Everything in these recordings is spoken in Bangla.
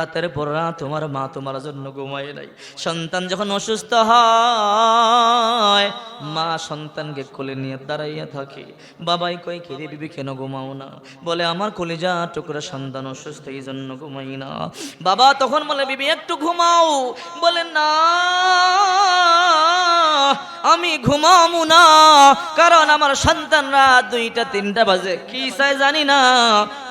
রাতের পর রাত তোমার মা তোমার জন্য ঘুমায় নাই। সন্তান যখন অসুস্থ হয়, মা সন্তানকে কোলে নিয়ে দাঁড়াইয়া থাকে। বাবাই কই কেড়ে বিবি, কেন ঘুমাও না? বলে, আমার কোলে যা টুকরা সন্তান অসুস্থ, এই জন্য ঘুমাই না। বাবা তখন বলে, বিবি, একটু ঘুমাও। বলে, না। আমি ঘুমামু না। কারণ আমার সন্তানরা দুইটা, তিনটা বাজে। কি চাই জানি না।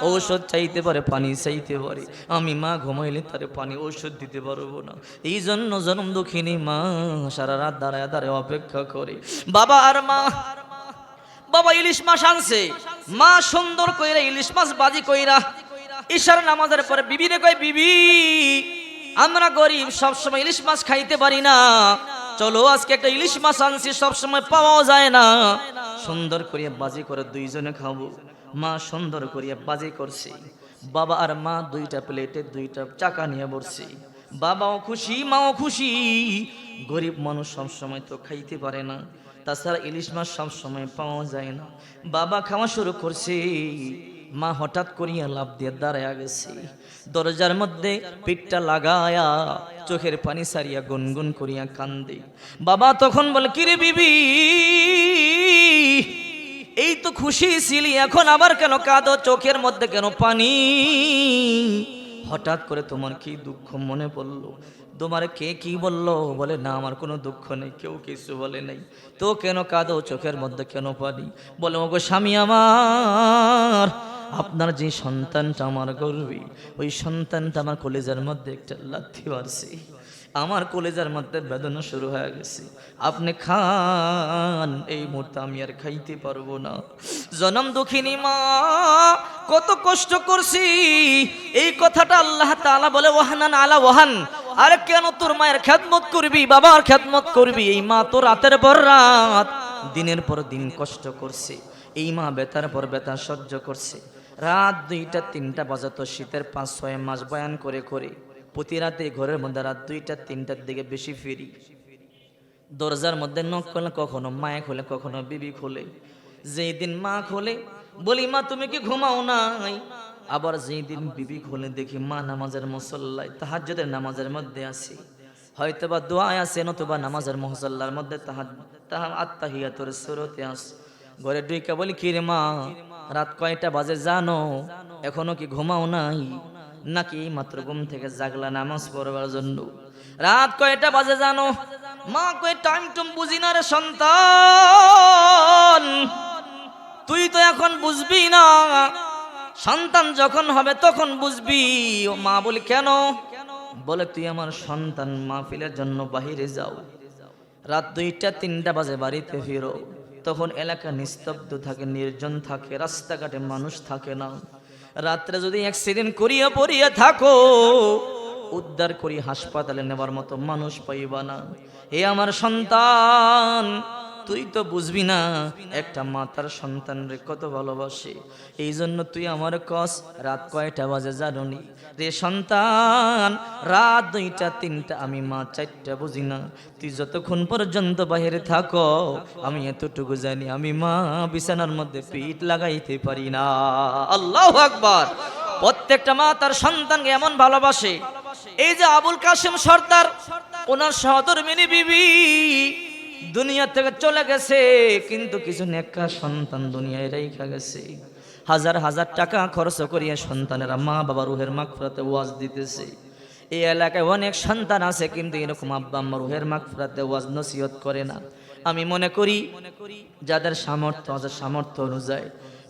ঔষধ চাইতে পারে, পানি চাইতে পারে। আমি মা ঘুমাইলে তারে পানি, ঔষধ দিতে পারব না। এই জন্য জন্ম দুঃখিনী মা সারা রাত দাঁড়ায় দাঁড়ায় অপেক্ষা করে। বাবা আর মা, বাবা ইলিশ মাছ আনছে। মা সুন্দর কইরা ইলিশ মাছ বাজি কইরা ঈশার নামাজের পরে বিবি রে কয়, বিবি, আমরা গরিব, সবসময় ইলিশ মাছ খাইতে পারি না। চলো, আজকে একটা ইলিশ মাছ আনছি, সবসময় পাওয়াও যায় না। সুন্দর করিয়া বাজি করে দুইজনে খাব। মা সুন্দর করিয়া বাজি করছে। বাবা আর মা দুইটা প্লেটে দুইটা চাকা নিয়ে বসছে। বাবাও খুশি, মাও খুশি। গরিব মানুষ সবসময় তো খাইতে পারে না। তাছাড়া ইলিশ মাছ সবসময় পাওয়া যায় না। বাবা খাওয়া শুরু করছে। মা হঠাৎ করিয়া লাভ দিয়ে দাঁড়ায়া গেছে। দরজার মধ্যে পিঠটা লাগায়া চোখের পানি সারিয়া গুনগুন করিয়া কান্দে। বাবা তখন বলে, কিরে বিবি, এই তো খুশি ছিলি, এখন আবার কেন কাঁদো? চোখের মধ্যে কেন পানি? হঠাৎ করে তোমার কি দুঃখ মনে পড়ল? তোমার কে কি বলল? বলে, না, আমার কোনো দুঃখ নেই, কেউ কিছু বলে নাই। তো কেন কাঁদো? চোখের মধ্যে কেন পানি? বলে, ওগো স্বামী আমার আপনার যে সন্তানটা আমার গর্বী, ওই সন্তানটা আমার কলেজের মধ্যে একটা লাথি মারছে। আমার কলেজার মধ্যে বেদনা শুরু হয়ে গেছে। আপনি খান, এই মুহূর্তে আমি আর খাইতে পারব না। জনম দুঃখিনী মা, কত কষ্ট করছি। এই কথাটা আল্লাহ তালা বলে ওহানান আলা ওহান আরে কেন তোর মায়ের খেদমত করবি, বাবার খেদমত করবি? এই মা তো রাতের পর রাত, দিনের পর দিন কষ্ট করছে। এই মা বেতার পর বেতা সহ্য করছে। রাত দুইটা, তিনটা বাজাতো শীতের পাঁচ, ছয় মাস বয়ান করে করে। প্রতি রাতে ঘরের মধ্যে রাত দুইটা, তিনটার দিকে বেশি ফিরি। দরজার মধ্যে নখ খোলে কখনো মায়ে খোলে, কখনো বিবি খোলে। যেই দিন মা খোলে, বলি, মা, তুমি কি ঘুমাও নাই? আবার যেই দিন বিবি খোলে, দেখি মা নামাজের মুসল্লায়, তাহাজ্জুদের নামাজের মধ্যে আছে। হয়তো বা দোয়ায় আছে, নতুবা নামাজের মহসল্লার মধ্যে তাহা তাহা আত্মাহিয়াতর সুরতে আস ঘরে ডুইকা বলি, কি রে মা? রাত কয়টা বাজে জানো? এখনও কি ঘুমাও নাই? নাকি মাত্র ঘুম থেকে জাগলা নামাজ পড়বার জন্য? রাত কয়টা বাজে জানো? মা কয়, টাইম টুম বুঝি না রে সন্তান? তুই তো এখন বুঝবি না। সন্তান যখন হবে তখন বুঝবি। ও মা বলি, কেন? বলে, তুই আমার সন্তান, মাহফিলের জন্য বাহিরে যাও। রাত দুইটা, তিনটা বাজে বাড়িতে ফিরো। তখন এলাকা নিস্তব্ধ থাকে, নির্জন থাকে, রাস্তাঘাটে মানুষ থাকে না। রাত্রে যদি অ্যাক্সিডেন্ট করিয়া পড়িয়া থাকো, উদ্ধার করি হাসপাতালে নেবার মতো মানুষ পাইবা না। এ আমার সন্তান তুই তো বুঝবি না, একটা মাতার সন্তান রে কত ভালোবাসে। এই জন্য তুই আমার কস, রাত কয়টা বাজে জানুনি? রে সন্তান, রাত দুইটা, তিনটা, আমি মা চারটা বুঝি না। তুই যতক্ষণ পর্যন্ত বাইরে থাকো, আমি এতটুকু জানি, আমি মা বিছানার মধ্যে পিঠ লাগাইতে পারি না। আল্লাহ আকবার! প্রত্যেকটা মা তার সন্তানকে এমন ভালোবাসে। এই যে আবুল কাসিম সর্দার, ওনার সহধর্মিনী বিবি দুনিয়া থেকে চলে গেছে, কিন্তু কিছু নেকা সন্তান দুনিয়ায় রেখা গেছে। হাজার হাজার টাকা খরচ করিয়া সন্তানেরা মা বাবা রুহের মাকফরাতে ওয়াজ দিতেছে। এই এলাকায় অনেক সন্তান আছে, কিন্তু এরকম আব্বা আম্মা রুহের মাকফরাতে ওয়াজ নসিহত করে না। আমি মনে করি, যাদের সামর্থ্য আছে সামর্থ্য অনুযায়ী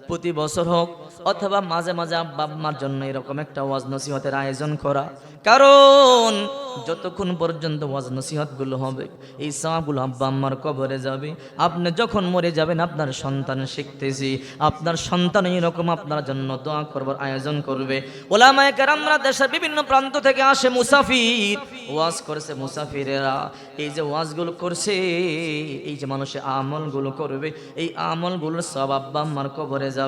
প্রতি বছর হোক, অথবা মাঝে মাঝে আব্বা আম্মার জন্য এরকম একটা ওয়াজ নসিহতের আয়োজন করা। কারণ যতক্ষণ পর্যন্ত ওয়াজ নসিহতগুলো হবে, এই সামাগুলো আব্বা আম্মার কবরে যাবে। আপনি যখন মরে যাবেন, আপনার সন্তান শিখতেছি। আপনার সন্তান এরকম আপনার জন্য দোয়া করবার আয়োজন করবে। ওলামায়ে কেরামরা দেশের বিভিন্ন প্রান্ত থেকে আসে মুসাফির। ওয়াজ করেছে মুসাফিরেরা। এই যে ওয়াজগুলো করছে, এই যে মানুষের আমলগুলো করবে, এই আমলগুলোর সব আব্বা আম্মার কবরে যাবে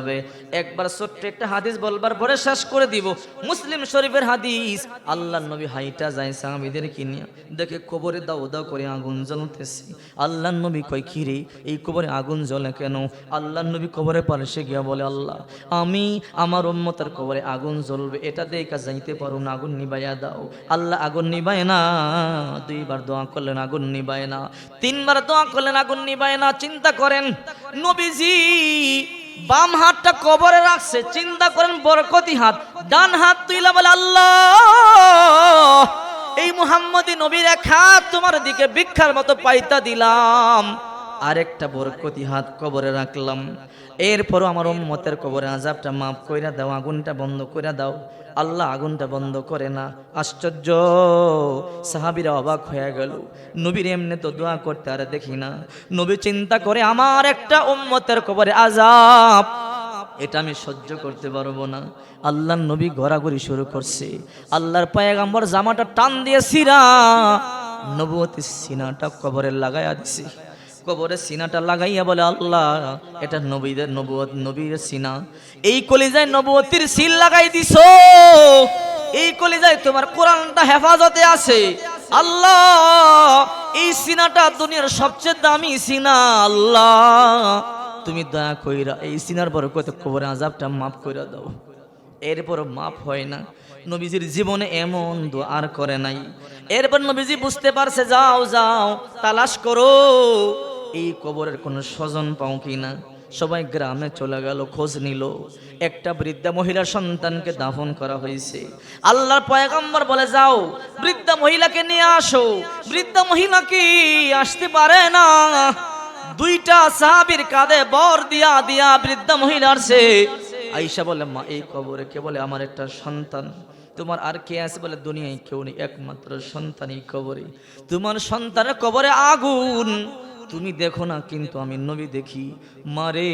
একবার ছোট্ট একটা হাদিস বলবার পরে শেষ করে দিব। মুসলিম শরীফের হাদিস আল্লাহ নবী হাইটা যায় সাহাবিদের কিনিয়া দেখে কবরে দাও দাও করে আগুন জ্বলতেছে। আল্লাহ নবী কয় কিরে এই কবরে আগুন জ্বলে কেন? আল্লাহ নবী কবরে পাশে গিয়া বলে, আল্লাহ, আমি আমার উম্মতের কবরে আগুন জ্বলবে। এটা দেখা যাইতে পারো না, আগুন নিবাইয়া দাও। আল্লাহ আগুন নিবায় না, দুইবার দোয়া করলেন, আগুন নিবায় না। তিনবার দোয়া করলেন, আগুন নিবায় না। চিন্তা করেন, নবীজি বাম হাতটা কবরে রাখছে, চিন্তা করেন বরকতি হাত, ডান হাত তুইলা বলে, আল্লাহ, এই মুহাম্মদী নবীর এক হাত তোমার দিকে ভিক্ষার মতো পাইতা দিলাম। আরেকটা বরকতি হাত কবরে রাখলাম। এরপরও আমার উম্মতের কবরে আজাবটা মাফ কইরা দাও, আগুনটা বন্ধ কইরা দাও। আল্লাহ আগুনটা বন্ধ করে না। আশ্চর্য, সাহাবিরা অবাক হয়ে গেল। নবীর এমনি তো দোয়া করতে আর দেখি না। নবী চিন্তা করে, আমার একটা উম্মতের কবরে আজাব এটা আমি সহ্য করতে পারব না। আল্লাহ নবী ঘোরাঘুরি শুরু করছে। আল্লাহর পায়গাম্বর জামাটা টান দিয়ে সিরা নবতী সিনাটা কবরে লাগাইয়া দিছে। কবরে সিনাটা লাগাইয়া বলে, আল্লাহ, এটা নবীদের নবুয়ত, নবীর সিনা। এই কলিজায় নবুয়তির সিল লাগাই দিছো। এই কলিজায় তোমার কোরআনটা হেফাজতে আছে। আল্লাহ, এই সিনাটা দুনিয়ার সবচেয়ে দামি সিনা, আল্লাহ। তুমি দয়া কইরা এই সিনার বড় কত কবরে আজাবটা মাফ কইরা দাও। এরপর মাফ হয় না। নবীজির জীবনে এমন আর করে নাই। এরপর নবীজি বুঝতে পারছে, যাও যাও, তালাশ করো। এই কবরের কোনো স্বজন পাও কি না? সবাই গ্রামে চলে গেল, খোঁজ নিল। একটা বৃদ্ধা মহিলার সন্তানকে দাফন করা হয়েছে। আল্লাহর পয়গম্বর বলে, যাও, বৃদ্ধা মহিলাকে নিয়ে আসো। বৃদ্ধা মহিলা কি আসতে পারে না? দুইটা সাহাবীর কাঁধে বর দিয়া দিয়া বৃদ্ধা মহিলার সে আইসা বলে, মা, এই কবরে কে বলে আমার একটা সন্তান? তোমার আর কে আছে বলে দুনিয়ায় কেউ নেই, একমাত্র সন্তান এই কবরে। তোমার সন্তানের কবরে আগুন। তুমি দেখো না, কিন্তু আমি নবী দেখি। মারে,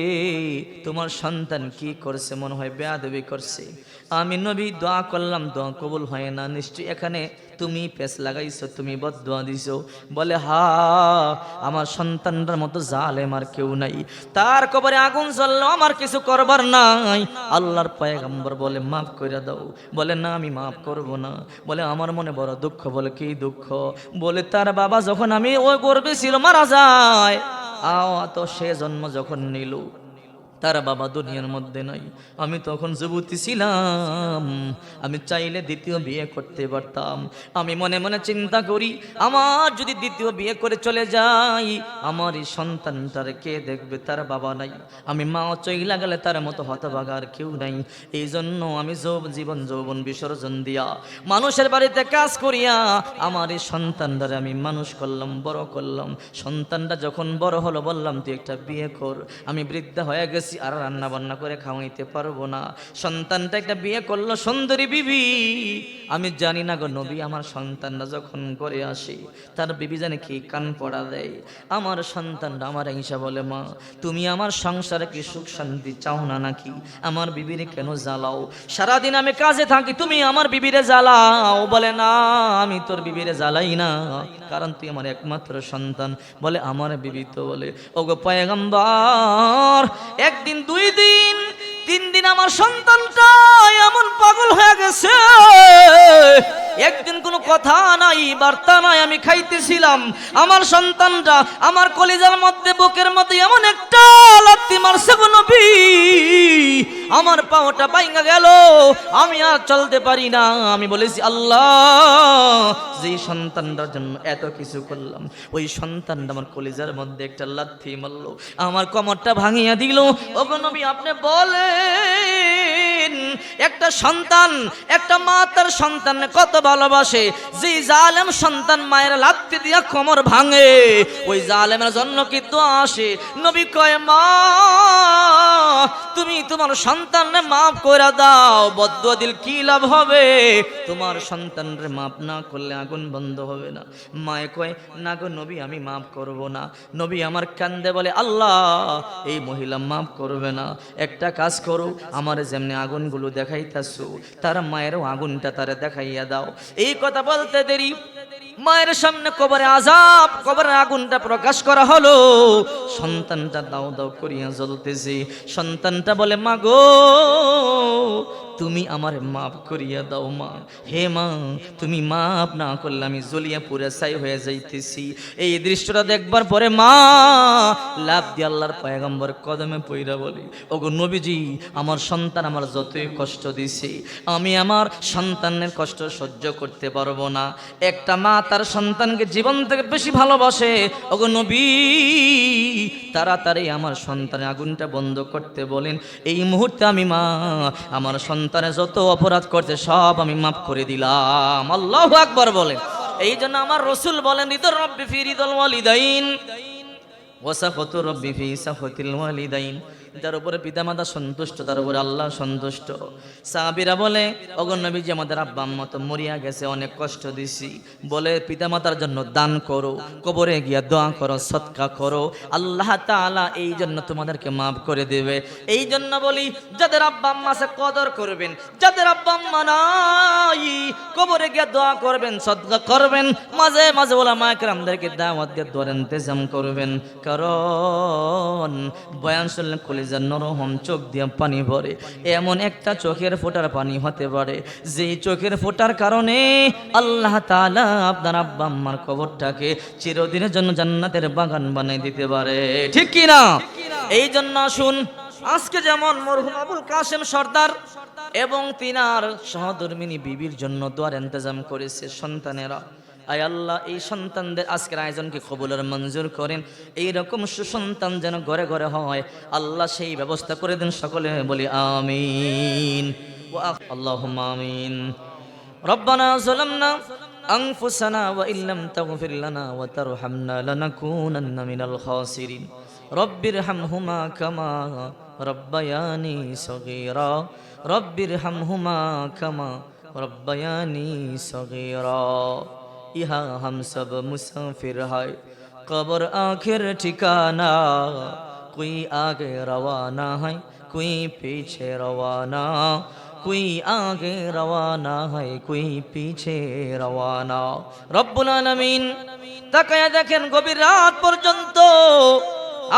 তোমার সন্তান কি করছে? মনে হয় বেয়াদবি করছে। আমি নবী দোয়া করলাম, দোয়া কবুল হয় না। নিশ্চয়ই এখানে তুমি পেস লাগাইছো, তুমি বদোয়া দিছো। বলে, হা, আমার সন্তানটার মতো জালেম আর কেউ নাই। তার কবরে আগুন জ্বললো, আমার কিছু করবার নাই। আল্লাহর পয়গম্বর বলে, মাফ করে দাও। বলে, না, আমি মাফ করব না। বলে, আমার মনে বড় দুঃখ। বলে, কি দুঃখ? বলে, তার বাবা যখন আমি ওই গর্বে ছিল, মারা যায়। আও তো সে জন্ম যখন নিল। তার বাবা দুনিয়ার মধ্যে নাই। আমি তখন যুবতী ছিলাম। আমি চাইলে দ্বিতীয় বিয়ে করতে পারতাম। আমি মনে মনে চিন্তা করি, আমার যদি দ্বিতীয় বিয়ে করে চলে যাই, আমার এই সন্তানটার কে দেখবে? তার বাবা নাই। আমি মা চইলা গেলে তার মতো হতভাগার কেউ নাই। এই জন্য আমি জীবন যৌবন বিসর্জন দিয়া মানুষের বাড়িতে কাজ করিয়া আমার এই সন্তানটারে আমি মানুষ করলাম, বড় করলাম। সন্তানটা যখন বড় হলো, বললাম, তুই একটা বিয়ে কর। আমি বৃদ্ধা হয়ে গেছি। আর রান্না বান্না করে খাওয়াইতে পারব না। সন্তানটা একটা বিয়ে করল, সুন্দরী বিবি। আমি জানি না গো নবী, আমার সন্তানটা যখন করে আসে, তার বিবি জানে কি কান পড়া দেয়। আমার সন্তানটা আমার হিংসা বলে, মা, তুমি আমার সংসারে কি সুখ শান্তি চাও না নাকি? আমার বিবিরে কেন জ্বালাও? সারাদিন আমি কাজে থাকি, তুমি আমার বিবিরে জ্বালাও। বলে, না, আমি তোর বিবিরে জ্বালাই না, কারণ তুই আমার একমাত্র সন্তান। বলে, আমার বিবি তো বলে, ওগো পয়গম্বর একদিন দুই দিন তিন দিন আমার সন্তানটা এমন পাগল হয়ে গেছে। একদিন কোনো কথা নাই, বার্তা নাই, আমি খাইতেছিলাম। আমার সন্তানটা আমার কলিজার মধ্যে, বুকের মধ্যে এমন একটা লাত্তি মারছে নবী। আমার পাওটা পাইঙ্গা গেল, আমি আর চলতে পারি না। আমি বলেছি, আল্লাহ যে সন্তানটার জন্য এত কিছু করলাম, ওই সন্তানটা আমার কলিজার মধ্যে একটা লাথি মারলো, আমার কমরটা ভাঙিয়া দিল। ওগো নবী, আপনি বলেন একটা সন্তান, একটা মা তার সন্তান কত ভালোবাসে। যে জালেম সন্তান মায়ের লাত্তি দিয়া কমর ভাঙে, ওই জালেমের জন্য কি তো আসে? নবী কয়, মা, তুমি তোমার সন্তানরে মাফ করে দাও বদ্ধ দিল কি লাভ হবে? তোমার সন্তানরে মাফ না করলে আগুন বন্ধ হবে না। মায়ে কয়, না গো নবী, আমি মাফ করব না। নবী আমার কান্দে বলে, আল্লাহ, এই মহিলা মাফ করবে না। একটা কাজ করো, আমার যেমনি আগুনগুলো দেখাইতাছো, তার মায়ের আগুনটা তারা দেখাইয়া দাও। এই কথা বলতে দেরি, মায়ের সামনে কবরে আজাব কবরের আগুনটা প্রকাশ করা হলো। সন্তানটা দাও দাও করিয়া জ্বলতেছে। সন্তানটা বলে, মা গো তুমি আমার মাফ করিয়া দাও, মা। হে মা, তুমি মাফ না করলে আমি জ্বলিয়া পুরে ছাই হয়ে যাইতেছি। এই দৃশ্যটা দেখবার পরে মা লাভ দিয়ে আল্লাহর পয়গম্বর কদমে পইরা বলি, ওগো নবীজি, আমার সন্তান আমার যতই কষ্ট দিছে, আমি আমার সন্তানের কষ্ট সহ্য করতে পারব না। একটা মা তার সন্তানকে জীবন থেকে বেশি ভালোবাসে। ওগো নবী, তাড়াতাড়ি আমার সন্তানের আগুনটা বন্ধ করতে বলেন। এই মুহূর্তে আমি মা, আমার সন্তানে যত অপরাধ করছে, সব আমি মাফ করে দিলাম। আল্লাহ আকবর বলেন। এই জন্য আমার রসুল বলেন, ইদর রব্বি ফি রিদল ওয়ালিদাইন। ওয়াসাফত রব্বি ফি সাফতিল ওয়ালিদাইন। যার উপরে পিতামাতা সন্তুষ্ট, তার উপরে আল্লাহ সন্তুষ্ট। সাহাবিরা বলে অগণ্যবীজি আমাদের আব্বা আম্মা মরিয়া গেছে, অনেক কষ্ট দিছি। বলে, পিতামাতার জন্য দান করো, কবরে গিয়া দোয়া করো সৎকা করো। আল্লাহ তাআলা এই জন্য তোমাদেরকে মাফ করে দেবে। এই জন্য বলি, যাদের আব্বা আম্মা আছে, কদর করবেন। যাদের আব্বা আম্মা নাই, কবরে গিয়া দোয়া করবেন সৎকা করবেন। মাঝে মাঝে ওলা মায়করামদেরকে দাওয়াত দিয়ে দোয়ার ইন্তজাম করবেন। কারণ, বয়ান শুনলে কলিজার নরহম চোখ দিয়ে পানি ভরে। এমন একটা চোখের ফোটার পানি হতে পারে। যেই চোখের ফোটার কারণে আল্লাহ তাআলা আপনার আব্বা আম্মার কবরটাকে চিরদিনের জন্য জান্নাতের বাগান বানিয়ে দিতে পারে। ঠিক কি না? এই জন্য আসুন, আজকে যেমন মরহুম আবুল কাসেম সর্দার এবং তিনার সহধর্মিনী বিবির জন্য দোয়ার ইন্তজাম করেছে সন্তানেরা। আয় আল্লাহ এই সন্তানদের আজকের আয়োজনকে কবুলের মঞ্জুর করেন এই রকম সুসন্তান যেন ঘরে ঘরে হয় আল্লাহ সেই ব্যবস্থা করে দেন সকলে বলি আমিন আল্লাহ আমিন ربنا ظلمنا أنفسنا وإن لم تغفر لنا وترحمنا لنكونن من الخاسرين رب ارحمهما كما ربياني صغيرا رب ارحمهما كما ربياني صغيرا ইহা হাম সব মুসাফির হয়। কবর আখের ঠিকানা, কোই আগে রওয়ানা হয়, কোই পিছে রওয়ানা, কোই আগে রওয়ানা হয়, কোই পিছে রওয়ানা। রব্বুল আলামিন, তাকায়া দেখেন গভীর রাত পর্যন্ত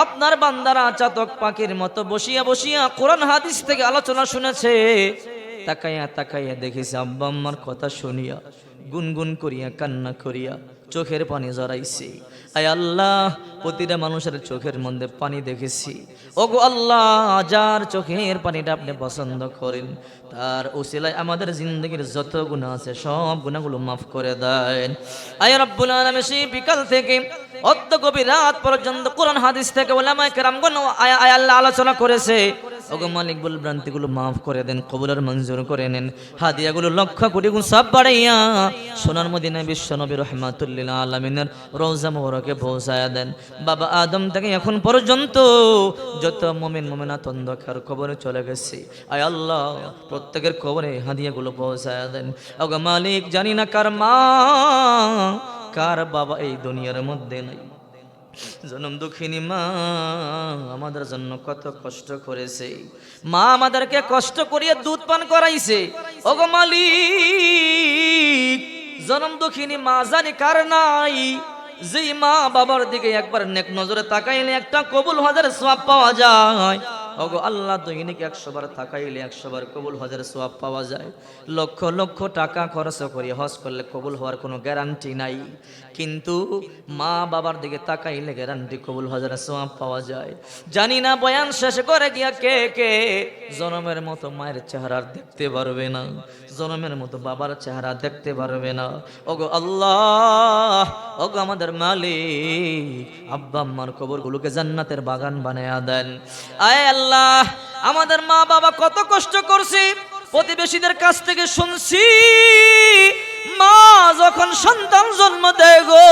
আপনার বান্দারা চাতক পাখির মতো বসিয়া বসিয়া কোরআন হাদিস থেকে আলোচনা শুনেছে। তাকাইয়া তাকাইয়া দেখেছি আব্বা আম্মার কথা শুনিয়া গুনগুন করিয়া, কান্না করিয়া চোখের পানি জড়াইছি। আয় আল্লাহ, প্রতিটা মানুষের চোখের মধ্যে পানি দেখেছি। ওগো আল্লাহ, যার চোখের পানিটা আপনি পছন্দ করেন, তার ওসিলায় আমাদের জিন্দগির যত গুণা আছে, সব গুণাগুলো মাফ করে দেন। আয় রব্বুল আলামিন, সেই বিকাল থেকে অদ্য গভীর রাত পর্যন্ত কোরআন হাদিস থেকে ওলামায়ে কেরামগণ আয় আল্লাহ আলোচনা করেছে। ওগো মালিক বল, ভ্রান্তিগুলো মাফ করে দেন, কবুলের মঞ্জুর করে নেন। হাদিয়াগুলো লক্ষ কোটি গুণ সব বাড়াইয়া সোনার মদিনা বিশ্ব নবী রহমাতুল্লিল আলমিনের রোজা মোহরকে পৌঁছায়া দেন। বাবা আদম থেকে এখন পর্যন্ত যত মমিন, মমিনাত অন্ধকার কবরে চলে গেছে। আয় আল্লাহ, প্রত্যেকের কবরে হাদিয়াগুলো পৌঁছায়া দেন। ওগো মালিক, জানি না কার মা, কার বাবা এই দুনিয়ার মধ্যে নাই। জনম দুঃখিনী মা, আমাদের জন্য কত কষ্ট করেছে। মা আমাদেরকে কষ্ট করিয়ে দুধ পান করাইছে। ওগো মালিক, জনম দুঃখিনী মা জানি কার নাই। যে মা বাবার দিকে একবার নেক নজরে তাকাইলে একটা কবুল হাজার সোয়াব পাওয়া যায়। ওগো আল্লাহ দৈনিক একশো বার থাকাইলে একশো বার কবুল হজের সোয়াব পাওয়া যায়। লক্ষ লক্ষ টাকা খরচ করি, হজ করলে কবুল হওয়ার কোনো গ্যারান্টি নাই। কিন্তু মা বাবার দিকে তাকাইলে গ্যারান্টি কবুল হজের সোয়াব পাওয়া যায়। জানি না বয়ান শেষ করে গিয়া কে কে, জনমের মতো মায়ের চেহারা দেখতে পারবে না। জনমের মতো বাবার চেহারা দেখতে পারবে না। ওগো আল্লাহ, ওগো আমাদের মালিক। আব্বা আম্মার কবরগুলোকে জান্নাতের বাগান বানায়া দেন। আয় আল্লাহ, আমাদের মা বাবা কত কষ্ট করছে। প্রতিবেশীদের কাছ থেকে শুনছি, মা যখন সন্তান জন্ম দেয় গো,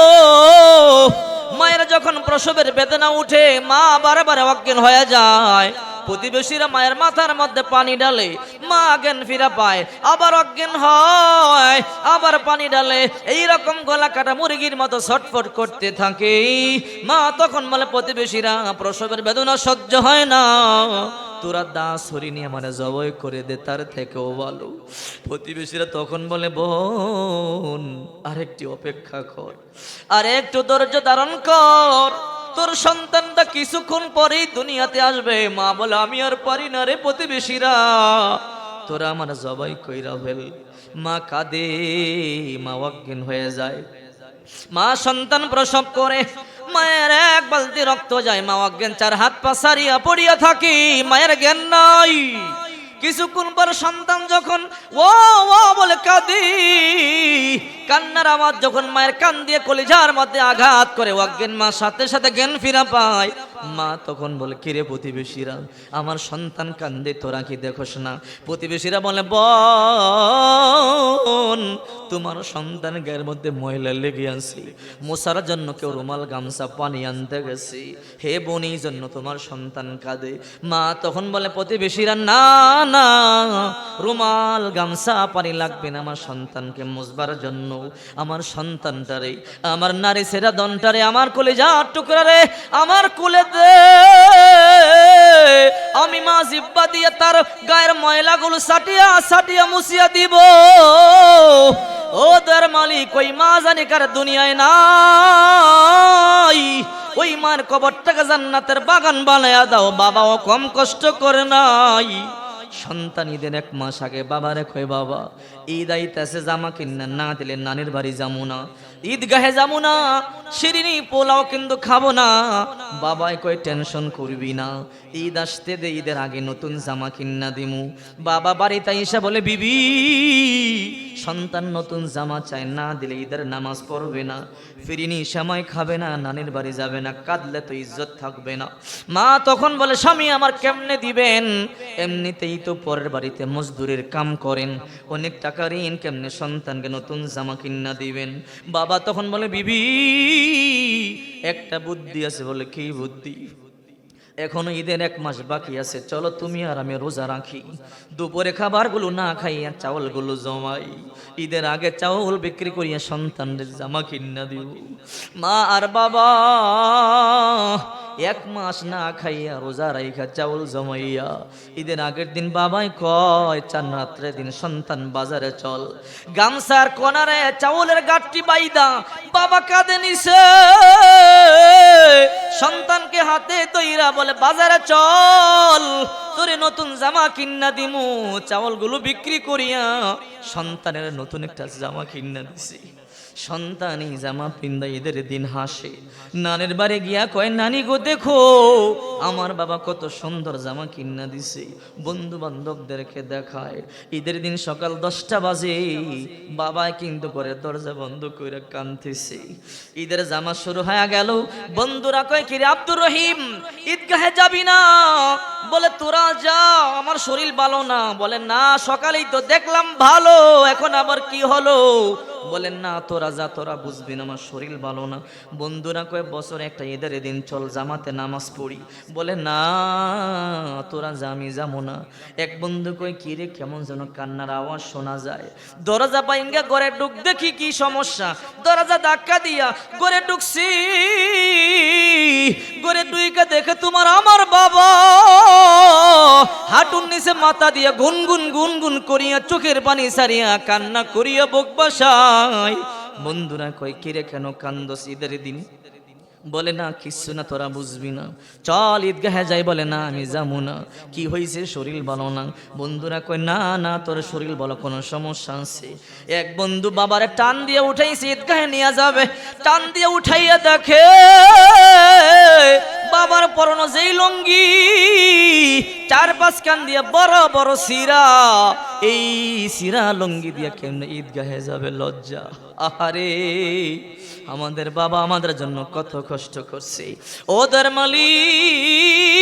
মায়ের যখন প্রসবের বেদনা উঠে, মা বারে বারে অজ্ঞান হয়ে যায়। প্রতিবেশীরা মায়ের মাথার মধ্যে পানি ডালে মা জ্ঞান ফিরা পায়, আবার অজ্ঞান হয়, আবার পানি ডালে এই রকম গলা কাটা মুরগির মতো ছটফট করতে থাকে। মা তখন বলে, প্রতিবেশীরা, প্রসবের বেদনা সহ্য হয় না। তোরা দাস হরিণী আমার জবই করে দে, তার থেকেও ভালো। প্রতিবেশীরা তখন বলে, বোন, আরেকটি অপেক্ষা কর আর একটু ধৈর্য ধারণ কর। তোর সন্তানটা কিছুক্ষণ পরেই দুনিয়াতে আসবে। মা বলে, আমি আর পারি না রে প্রতিবেশীরা। তোরা আমার জবাই কইরা ফেল। মা কাঁদে, মা অজ্ঞান হয়ে যায়। মা সন্তান প্রসব করে, মায়ের এক বালতি রক্ত যায়। মা অজ্ঞান, চার হাত পা সারিয়া পড়িয়া থাকি, মায়ের জ্ঞান নাই। কিছুক্ষণ পর সন্তান যখন, ও ও, বলে কাঁদি কান্নার আওয়াজ যখন মায়ের কান দিয়ে কলিজার মধ্যে আঘাত করে অজ্ঞান মা সাথে সাথে জ্ঞান ফিরা পায়। মা তখন বলে কিরে প্রতিবেশীরা? আমার সন্তান কান্দে, তোরা কি দেখোস না? প্রতিবেশীরা বলে, বোন, তোমার সন্তান গায়ের মধ্যে ময়লা লেগে আছে। মশার জন্য কেউ রুমাল, গামছা, পানি আনতে গেছি। হে বোন জন্য তোমার সন্তান কাঁদে। মা তখন বলে, প্রতিবেশীরা, না না, রুমাল, গামছা, পানি লাগবে না। আমার সন্তানকে মুসবার জন্য আমার সন্তানটারে আমার নারী সেরা দনটারে আমার কোলে যা টুকরা রে, আমার কোলে দে। আমি মা জিব্বা দিয়ে তার গায়ের ময়লাগুলো সাটিয়া সাটিয়া মুছিয়া দিব। ও দর মালিক, ওই মা জানি কার দুনিয়ায় নাই। ওই মার কবরটাকে জান্নাতের বাগান বানায়া দাও। বাবাও কম কষ্ট করে নাই। সন্তান ঈদের এক মাস আগে বাবারে খোয় বাবা, ঈদ আইতেছে, জামা কিনা না দিলে নানির বাড়ি যাব না। ঈদগাহে যাব না শিরিনি পোলাও কিন্তু খাব না। বাবাই কয়, টেনশন করবি না, ঈদ আসতে দে, ঈদের আগে নতুন জামা কিনা দিমু। বাবা বাড়িতে এসে বলে, বিবি, সন্তান নতুন জামা চায়, না দিলে ঈদের নামাজ পড়বে না। ফিরিনি সময় খাবে না, নানির বাড়ি যাবে না, কাঁদলে তো ইজ্জত থাকবে না। মা তখন বলে, স্বামী আমার কেমনে দিবেন? এমনিতেই তো পরের বাড়িতে মজদুরের কাম করেন। অনেক টাকা ঋণ, কেমনে সন্তানকে নতুন জামা কিনা দিবেন? বাবা তখন বলে, বিবি, একটা বুদ্ধি আছে বলে, কি বুদ্ধি? এখনও ঈদের এক মাস বাকি আছে, চলো তুমি আর আমি রোজা রাখি। দুপুরে খাবারগুলো না খাইয়া চাউলগুলো জমাই। ঈদের আগে চাউল বিক্রি করিয়া সন্তানদের জামা কিনা দিব মা আর বাবা এক মাস না খাইয়া রোজা রাইখা চাউল জমাইয়া, ঈদের আগের দিন বাবাই কয়, চার রাত্রে দিন সন্তান বাজারে চল। গামছার কোনারে চাউলের গাঠটি বাইদা, বাবা কাঁদে নিছে। সন্তানকে হাতে তৈরা বলে, বাজারে চল, তোরে নতুন জামা কিন্না দিমু। চাউলগুলো বিক্রি করিয়া সন্তানের নতুন একটা জামা কিন্না দিছি। সন্তানই জামা পিন্দা ঈদের দিন হাসে। নানের বাড়ি গিয়া কয়, নানি গো, দেখো, আমার বাবা কত সুন্দর জামা কিনা দিছে। বন্ধু বান্ধবদেরকে দেখায়। ঈদের দিন সকাল দশটা বাজে। বাবা কিন্তু করে দরজা বন্ধ করে কানতেছে ঈদের জামা শুরু হয়ে গেল। বন্ধুরা কয়, কিরে আব্দুর রহিম, ঈদগাহে যাবি না? বলে, তোরা যা আমার শরীর ভালো না। বলে, না, সকালেই তো দেখলাম ভালো, এখন আবার কি হলো? বলেন, না, তোরা যা, তোরা বুঝবি না, আমার শরীর ভালো না। বন্ধুরা কয়েক বছর একটা ঈদের দিন চল, জামাতে নামাজ পড়ি। বলে, না, তোরা জামি যাব না। এক বন্ধু কই কি রে, কেমন যেন কান্নার আওয়াজ শোনা যায়। দরজা পাইঙ্গা, ঘরে ঢুক দেখি কি সমস্যা। দরজা ধাক্কা দিয়া ঘরে ঢুকছি। ঘরে ডুইকা দেখে তোমার আমার বাবা। হাঁটুর নিচে মাথা দিয়া গুনগুন গুনগুন করিয়া চোখের পানি সারিয়া কান্না করিয়া বক বন্ধুরা কয়, কিরে কেন কান্দ ঈদের দিন? বলে না, কিচ্ছু না, তোরা বুঝবি না। চল, ঈদগাহে যাই বলে, না, আমি যাব না। কি হয়েছে শরীর বলো না? বন্ধুরা কয়, না না, তোর শরীর বলো কোনো সমস্যা আছে। এক বন্ধু বাবারে টান দিয়ে উঠাইছে, ঈদগাহে নিয়ে যাবে। টান দিয়ে উঠাইয়া দেখে বাবার পরনো যেই লঙ্গি, চার পাঁচ কান দিয়ে বড় বড় সিরা এই সিরা লঙ্গি দিয়ে কেমনে ঈদগাহে যাবে লজ্জা? আহারে, আমাদের বাবা আমাদের জন্য কত কষ্ট করছে। ওদের মালিক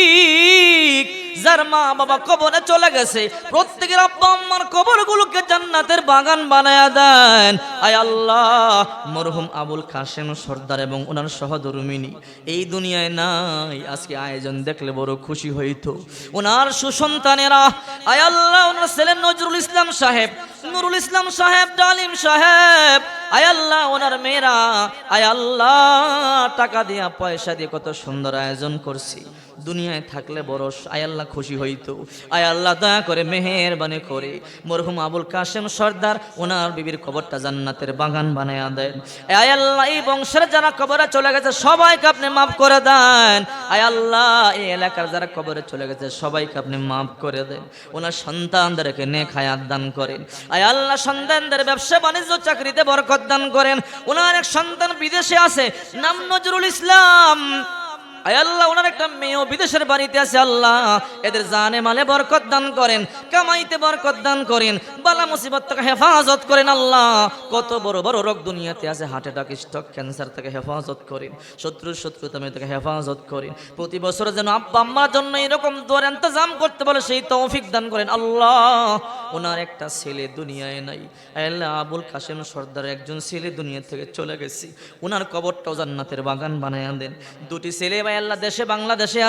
যার মা বাবা কবরে চলে গেছে। প্রত্যেকের আব্বা আম্মার কবরগুলোকে জান্নাতের বাগান বানায়া দেন। আয় আল্লাহ, মরহুম আবুল কাশেম সর্দার এবং ওনার সহধর্মিনী, এই দুনিয়ায় নাই, আজকে আয়োজন দেখলে বড় খুশি হইতো। ওনার সুসন্তানেরা, আয় আল্লাহ, ওনার ছেলে নজরুল ইসলাম সাহেব, নুরুল ইসলাম সাহেব, ডালিম সাহেব, আয় আল্লাহ, ওনার মেয়েরা, আয় আল্লাহ, টাকা দিয়া, পয়সা দিয়ে কত সুন্দর আয়োজন করছি। দুনিয়ায় থাকলে বড় আয় আল্লাহ খুশি হইতো। আয় আল্লাহ দয়া করে মেহেরবানি করে। মরহুম আবুল কাশেম সর্দার, ওনার বিবির কবরটা জান্নাতের বাগান বানায়া দেন। আয় আল্লাহ, এই বংশের যারা কবরে চলে গেছে, সবাইকে আপনি মাফ করে দেন। আয় আল্লাহ, এই এলাকার যারা কবরে চলে গেছে, সবাইকে আপনি মাফ করে দেন। ওনার সন্তানদেরকে নেক হায়াত দান করেন। আয় আল্লাহ, সন্তানদের ব্যবসা বাণিজ্য, চাকরিতে বরকত দান করেন। ওনার এক সন্তান বিদেশে আছে, নাম নজরুল ইসলাম। আল্লাহ, ওনার একটা মেয়েও বিদেশের বাড়িতে আছে, আল্লাহ। এদের জানে মালে বরকত দান করেন, কামাইতে বরকত দান করেন, বালা মুসিবত থেকে হেফাজত করেন, আল্লাহ। কত বড় বড় রোগ দুনিয়াতে আছে হার্ট অ্যাটাক স্ট্রোক ক্যান্সার থেকে হেফাজত করেন শত্রু শত্রুতামে থেকে হেফাজত করেন। প্রতি বছর যেন আব্বা আম্মার জন্য এরকম দোয়ার ইন্তজাম করতে বলে, সেই তৌফিক দান করেন, আল্লাহ। ওনার একটা ছেলে দুনিয়ায় নাই। আল্লাহ, আবুল কাশেম সর্দার একজন ছেলে দুনিয়া থেকে চলে গেছি। ওনার কবরটাও জান্নাতের বাগান বানায় দেন। দুটি ছেলে ভাই আল্লাহ দেশে বাংলাদেশে